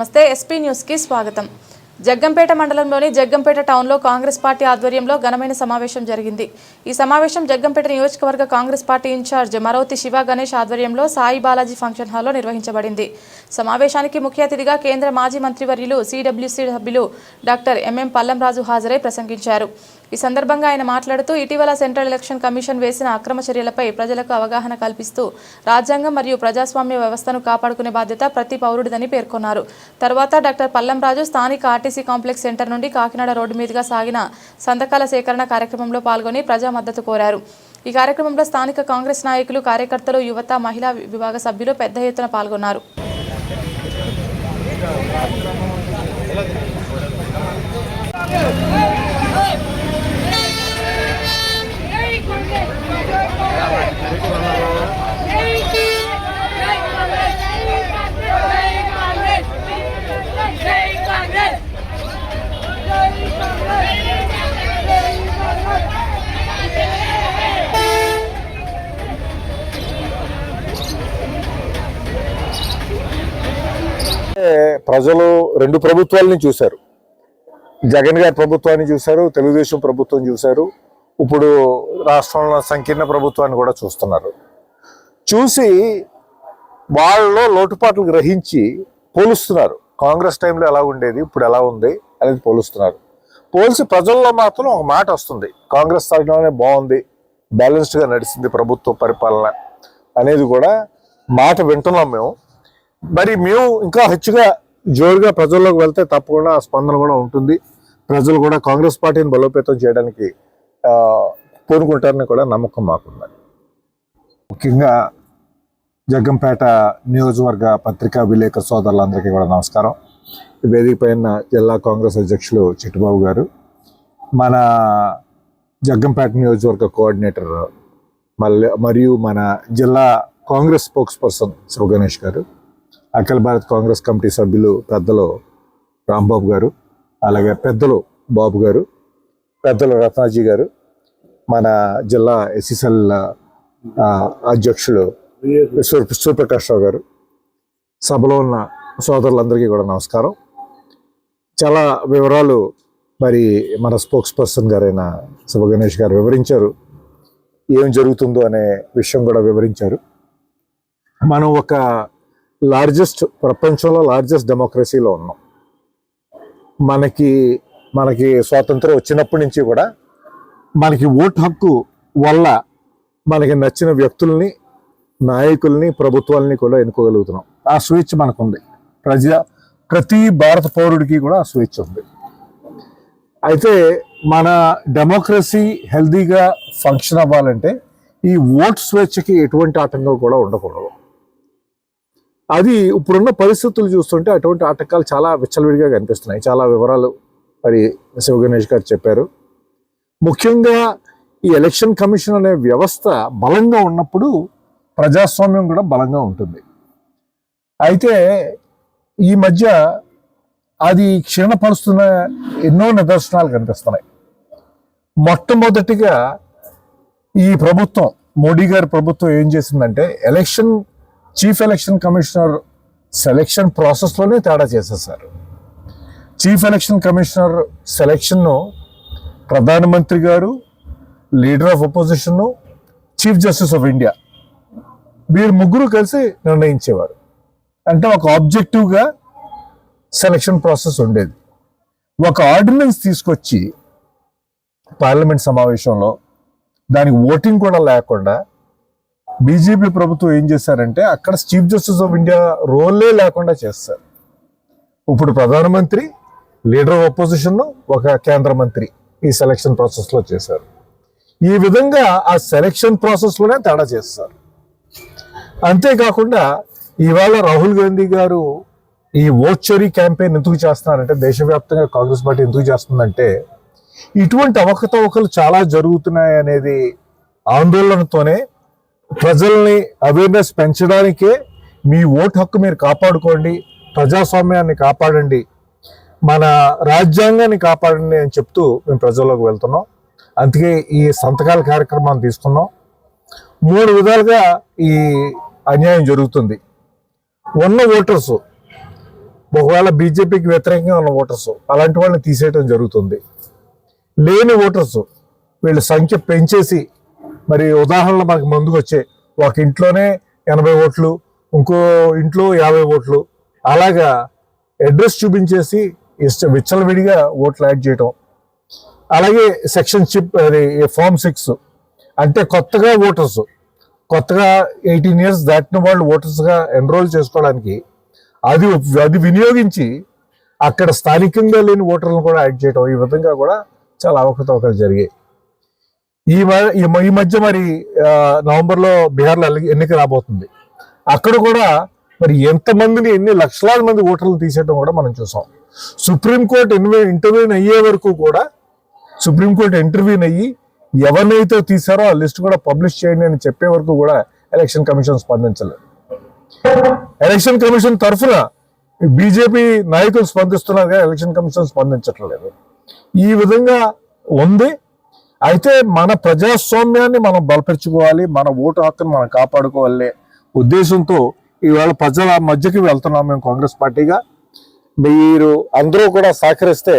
నమస్తే ఎస్పీ న్యూస్కి స్వాగతం. జగ్గంపేట మండలంలోని జగ్గంపేట టౌన్లో కాంగ్రెస్ పార్టీ ఆధ్వర్యంలో ఘనమైన సమావేశం జరిగింది. ఈ సమావేశం జగ్గంపేట నియోజకవర్గ Congress party incharge Maroti Shiva Ganesh ఆధ్వర్యంలో సాయి బాలాజీ ఫంక్షన్ హాల్లో నిర్వహించబడింది. సమావేశానికి ముఖ్య అతిథిగా కేంద్ర మాజీ మంత్రివర్యులు సిడబ్ల్యూసీ సభ్యులు డాక్టర్ ఎంఎం పల్లంరాజు హాజరై ప్రసంగించారు. ఈ సందర్భంగా ఆయన మాట్లాడుతూ ఇటీవల సెంట్రల్ ఎలక్షన్ కమిషన్ వేసిన అక్రమ చర్యలపై ప్రజలకు అవగాహన కల్పిస్తూ రాజ్యాంగం మరియు ప్రజాస్వామ్య వ్యవస్థను కాపాడుకునే బాధ్యత ప్రతి పౌరుడిదని పేర్కొన్నారు. తర్వాత డాక్టర్ పల్లంరాజు స్థానిక ఆర్టీసీ కాంప్లెక్స్ సెంటర్ నుండి కాకినాడ రోడ్డు మీదుగా సాగిన సంతకాల సేకరణ కార్యక్రమంలో పాల్గొని ప్రజా మద్దతు కోరారు. ఈ కార్యక్రమంలో స్థానిక కాంగ్రెస్ నాయకులు కార్యకర్తలు యువత మహిళా విభాగ సభ్యులు పెద్ద ఎత్తున పాల్గొన్నారు. ప్రజలు రెండు ప్రభుత్వాలని చూశారు. జగన్ గారి ప్రభుత్వాన్ని చూశారు తెలుగుదేశం ప్రభుత్వం చూశారు. ఇప్పుడు రాష్ట్రంలో సంకీర్ణ ప్రభుత్వాన్ని కూడా చూస్తున్నారు. చూసి వాళ్ళలో లోటుపాట్లు గ్రహించి పోలుస్తున్నారు. కాంగ్రెస్ టైంలో ఎలా ఉండేది ఇప్పుడు ఎలా ఉంది అనేది పోలుస్తున్నారు. పోల్చి ప్రజల్లో మాత్రం ఒక మాట వస్తుంది. కాంగ్రెస్ స్థాయిలోనే బాగుంది బ్యాలెన్స్డ్గా నడిచింది ప్రభుత్వ పరిపాలన అనేది కూడా మాట వింటున్నాం మేము. మరి మేము ఇంకా హెచ్చుగా జోరుగా ప్రజల్లోకి వెళ్తే తప్పకుండా ఆ స్పందన కూడా ఉంటుంది. ప్రజలు కూడా కాంగ్రెస్ పార్టీని బలోపేతం చేయడానికి ఆ, పూనుకుంటారని కూడా నమ్మకం మాకుంది ముఖ్యంగా జగ్గంపేట నియోజకవర్గ పత్రికా విలేకరు సోదరులందరికీ కూడా నమస్కారం. వేదిక పైన జిల్లా కాంగ్రెస్ అధ్యక్షులు చిట్టుబాబు గారు మన జగ్గంపేట నియోజకవర్గ కోఆర్డినేటర్ మళ్ళీ మరియు మన జిల్లా కాంగ్రెస్ స్పోక్స్ పర్సన్ శివ గణేష్ గారు అఖిల భారత్ కాంగ్రెస్ కమిటీ సభ్యులు పెద్దలు రాంబాబు గారు అలాగే పెద్దలు బాబు గారు పెద్దలు రత్నాజీ గారు మన జిల్లా ఎస్ఎస్ఎల్ అధ్యక్షులు సూర్యప్రకాశ్రావు రావు గారు సభలో ఉన్న సోదరులందరికీ కూడా నమస్కారం. చాలా వివరాలు మరి మన స్పోక్స్ పర్సన్ గారైన శివ గణేష్ గారు వివరించారు. ఏం జరుగుతుందో అనే విషయం కూడా వివరించారు. మనం ఒక లార్జెస్ట్ ప్రపంచంలో లార్జెస్ట్ డెమోక్రసీలో ఉన్నాం. మనకి మనకి స్వాతంత్రం వచ్చినప్పటి నుంచి కూడా మనకి ఓటు హక్కు వల్ల మనకి నచ్చిన వ్యక్తుల్ని నాయకుల్ని ప్రభుత్వాలని కూడా ఎన్నుకోగలుగుతున్నాం. ఆ స్వేచ్ఛ మనకుంది. ప్రజా ప్రతి భారత పౌరుడికి కూడా ఆ స్వేచ్ఛ ఉంది. అయితే మన డెమోక్రసీ హెల్దీగా ఫంక్షన్ అవ్వాలంటే ఈ ఓట్ స్వేచ్ఛకి ఎటువంటి ఆటంకం కూడా ఉండకూడదు. అది ఇప్పుడున్న పరిస్థితులు చూస్తుంటే అటువంటి ఆటకాలు చాలా విచ్చలవిడిగా కనిపిస్తున్నాయి. చాలా వివరాలు మరి శివ గణేష్ గారు చెప్పారు. ముఖ్యంగా ఈ ఎలక్షన్ కమిషన్ అనే వ్యవస్థ బలంగా ఉన్నప్పుడు ప్రజాస్వామ్యం కూడా బలంగా ఉంటుంది. అయితే ఈ మధ్య అది క్షీణపరుస్తున్న ఎన్నో నిదర్శనాలు కనిపిస్తున్నాయి. మొట్టమొదటిగా ఈ ప్రభుత్వం మోడీ గారి ప్రభుత్వం ఏం చేసిందంటే election chief election commissioner selection ప్రాసెస్లోనే తేడా చేసేసారు చీఫ్ ఎలక్షన్ కమిషనర్ సెలక్షన్ను ప్రధానమంత్రి గారు లీడర్ ఆఫ్ ఒపోజిషన్ను చీఫ్ జస్టిస్ ఆఫ్ ఇండియా వీరు ముగ్గురు కలిసి నిర్ణయించేవారు. అంటే ఒక ఆబ్జెక్టివ్గా సెలక్షన్ ప్రాసెస్ ఉండేది. ఒక ఆర్డినెన్స్ తీసుకొచ్చి పార్లమెంట్ సమావేశంలో దానికి ఓటింగ్ కూడా లేకుండా బీజేపీ ప్రభుత్వం ఏం చేశారంటే అక్కడ చీఫ్ జస్టిస్ ఆఫ్ ఇండియా రోలే లేకుండా చేస్తారు. ఇప్పుడు ప్రధానమంత్రి లీడర్ ఆఫ్ అపోజిషన్ ఒక కేంద్ర మంత్రి ఈ సెలక్షన్ ప్రాసెస్లో చేశారు. ఈ విధంగా ఆ సెలక్షన్ ప్రాసెస్లోనే తేడా చేస్తారు. అంతేకాకుండా ఇవాళ రాహుల్ గాంధీ గారు ఈ ఓచరీ క్యాంపెయిన్ ఎందుకు చేస్తున్నారంటే దేశవ్యాప్తంగా కాంగ్రెస్ పార్టీ ఎందుకు చేస్తుందంటే ఇటువంటి అవకతవకలు చాలా జరుగుతున్నాయి అనేది ఆందోళనతోనే ప్రజల్ని అవేర్నెస్ పెంచడానికే మీ ఓటు హక్కు మీరు కాపాడుకోండి ప్రజాస్వామ్యాన్ని కాపాడండి మన రాజ్యాంగాన్ని కాపాడండి అని చెప్తూ మేము ప్రజల్లోకి వెళ్తున్నాం. అందుకే ఈ సంతకాల కార్యక్రమాన్ని తీసుకున్నాం. మూడు విధాలుగా ఈ అన్యాయం జరుగుతుంది. ఉన్న ఓటర్స్ ఒకవేళ బీజేపీకి వ్యతిరేకంగా ఉన్న ఓటర్స్ అలాంటి వాళ్ళని తీసేయడం జరుగుతుంది. లేని ఓటర్స్ వీళ్ళ సంఖ్య పెంచేసి మరి ఉదాహరణలు మనకు ముందుకు వచ్చాయి. ఒక ఇంట్లోనే ఎనభై ఓట్లు ఇంకో ఇంట్లో యాభై ఓట్లు. అలాగా అడ్రస్ చూపించేసి ఇష్ట విచ్చలవిడిగా ఓట్లు యాడ్ చేయటం. అలాగే సెక్షన్ చిప్ అది ఫామ్ సిక్స్ అంటే కొత్తగా ఓటర్స్ కొత్తగా ఎయిటీన్ ఇయర్స్ దాటిన వాళ్ళు ఓటర్స్గా ఎన్రోల్ చేసుకోవడానికి అది అది వినియోగించి అక్కడ స్థానికంగా లేని ఓటర్లను కూడా యాడ్ చేయడం ఈ విధంగా కూడా చాలా అవకతవకలు జరిగాయి. ఈ ఈ మధ్య మరి నవంబర్లో బీహార్లో ఎన్నిక రాబోతుంది. అక్కడ కూడా మరి ఎంతమందిని ఎన్ని లక్షలాది మంది ఓటర్లు తీసేయడం కూడా మనం చూసాం. సుప్రీంకోర్టు ఇన్వే ఇంటర్వ్యూని అయ్యే వరకు కూడా సుప్రీంకోర్టు ఇంటర్వ్యూని అయ్యి ఎవరినైతే తీసారో ఆ లిస్ట్ కూడా పబ్లిష్ చేయండి అని చెప్పే వరకు కూడా ఎలక్షన్ కమిషన్ స్పందించలేదు. ఎలక్షన్ కమిషన్ తరఫున బీజేపీ నాయకులు స్పందిస్తున్నారు కానీ ఎలక్షన్ కమిషన్ స్పందించట్లేదు. ఈ విధంగా ఉంది. అయితే మన ప్రజాస్వామ్యాన్ని మనం బలపరుచుకోవాలి మన ఓటు హక్కును మనం కాపాడుకోవాలి ఉద్దేశంతో ఈవేళ ప్రజల మధ్యకి వెళ్తున్నాం మేము కాంగ్రెస్ పార్టీగా. మీరు అందరూ కూడా సహకరిస్తే